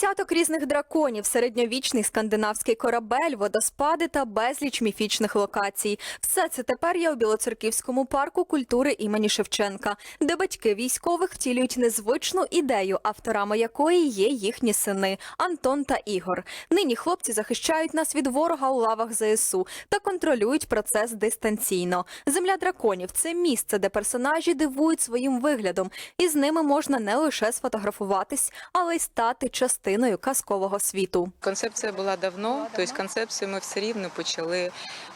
Десяток різних драконів, середньовічний скандинавський корабель, водоспади та безліч міфічних локацій. Все це тепер є у Білоцерківському парку культури імені Шевченка, де батьки військових втілюють незвичну ідею, авторами якої є їхні сини Антон та Ігор. Нині хлопці захищають нас від ворога у лавах ЗСУ та контролюють процес дистанційно. Земля драконів це місце, де персонажі дивують своїм виглядом, і з ними можна не лише сфотографуватись, але й стати частиною казкового світу. Концепція була давно, тобто концепцію ми все рівно почали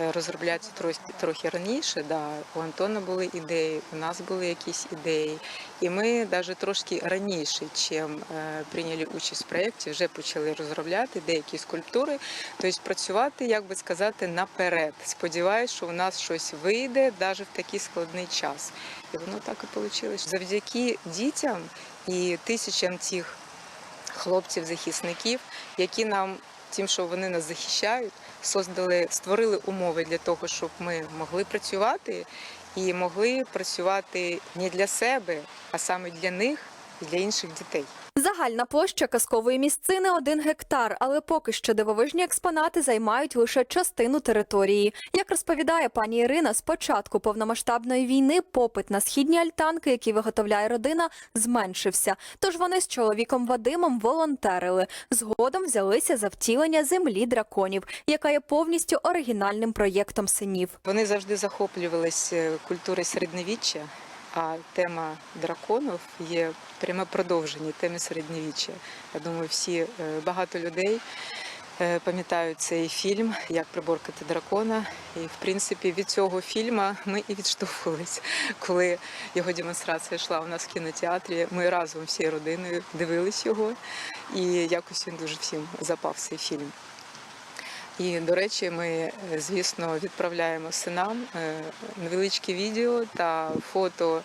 е, розробляти трохи, трохи раніше. Да. У Антона були ідеї, у нас були якісь ідеї. І ми навіть трошки раніше, чим е, прийняли участь в проєкті, вже почали розробляти деякі скульптури, тобто працювати, як би сказати, наперед. Сподіваюсь, що у нас щось вийде навіть в такий складний час. І воно так і вийшло. Завдяки дітям і тисячам цих хлопців-захисників, які нам тим, що вони нас захищають, создали, створили умови для того, щоб ми могли працювати і могли працювати не для себе, а саме для них і для інших дітей. Загальна площа казкової місцини один гектар, але поки що дивовижні експонати займають лише частину території. Як розповідає пані Ірина, з початку повномасштабної війни попит на східні альтанки, які виготовляє родина, зменшився. Тож вони з чоловіком Вадимом волонтерили. Згодом взялися за втілення землі драконів, яка є повністю оригінальним проєктом синів. Вони завжди захоплювалися культурою середньовіччя, а тема драконів є пряме продовження теми середньовіччя. Я думаю, всі е, багато людей е, пам'ятають цей фільм Як приборкати дракона. І в принципі від цього фільму ми і відштовхувались, коли його демонстрація йшла у нас в кінотеатрі. Ми разом всією родиною дивились його, і якось він дуже всім запав цей фільм. І, до речі, ми, е, звісно, відправляємо синам е, невеличкі відео та фото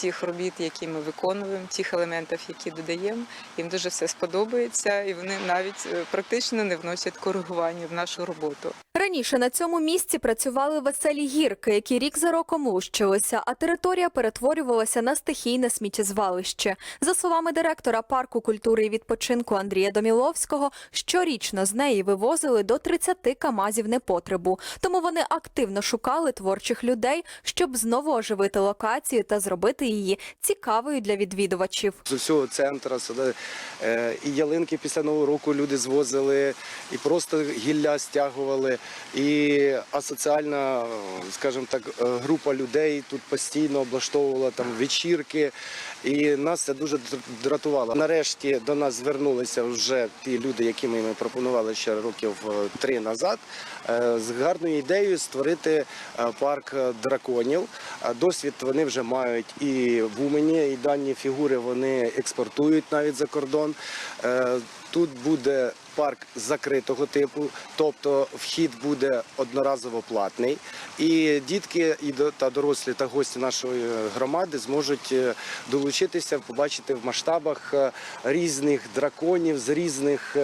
тих робіт, які ми виконуємо, тих елементів, які додаємо. Їм дуже все сподобається, і вони навіть е, практично не вносять коригування в нашу роботу. Раніше на цьому місці працювали веселі гірки, які рік за роком лущилися, а територія перетворювалася на стихійне сміттєзвалище. За словами директора парку культури і відпочинку Андрія Доміловського, щорічно з неї вивозили до 30 камазів непотребу. Тому вони активно шукали творчих людей, щоб знову оживити локацію та зробити її цікавою для відвідувачів. З усього центру сюди е, і ялинки після нового року люди звозили, і просто гілля стягували. І асоціальна, скажімо так, е, група людей тут постійно облаштовувала там вечірки. І нас це дуже дратувало. Нарешті до нас звернулися вже ті люди, які ми пропонували ще років е, три назад, з гарною ідеєю створити парк драконів. Досвід вони вже мають і в Умені, і дані фігури вони експортують навіть за кордон. Е, Тут буде парк закритого типу, тобто вхід буде одноразово платний. І дітки і та дорослі та гості нашої громади зможуть е, долучитися, побачити в масштабах е, різних драконів з різних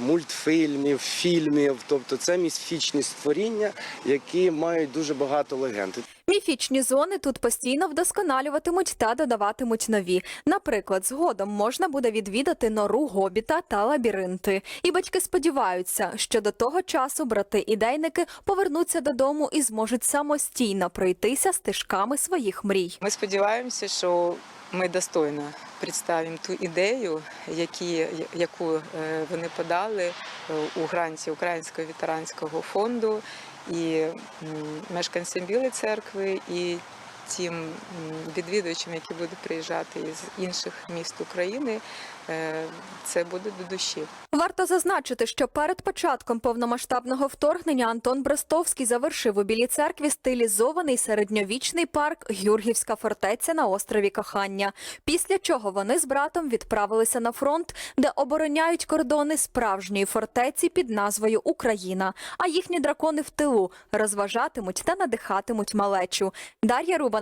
мультфільмів, фільмів. Тобто це міфічні створіння, які мають дуже багато легенд. Міфічні зони тут постійно вдосконалюватимуть та додаватимуть нові. Наприклад, згодом можна буде відвідати нору гобіта та лабіринти. І батьки сподіваються, що до того часу брати-ідейники повернуться додому і зможуть самостійно пройтися стежками своїх мрій. Ми сподіваємося, що ми достойно представимо ту ідею, які, яку е, вони подали е, у гранті Українського ветеранського фонду і мешканцям Білої церкви, і тим відвідувачам, які будуть приїжджати із інших міст України. Е, Це буде до душі. Варто зазначити, що перед початком повномасштабного вторгнення Антон Брестовський завершив у Білій церкві стилізований середньовічний парк Гюргівська фортеця на острові Кохання. Після чого вони з братом відправилися на фронт, де обороняють кордони справжньої фортеці під назвою Україна. А їхні дракони в тилу розважатимуть та надихатимуть малечу. Дар'я Рубан,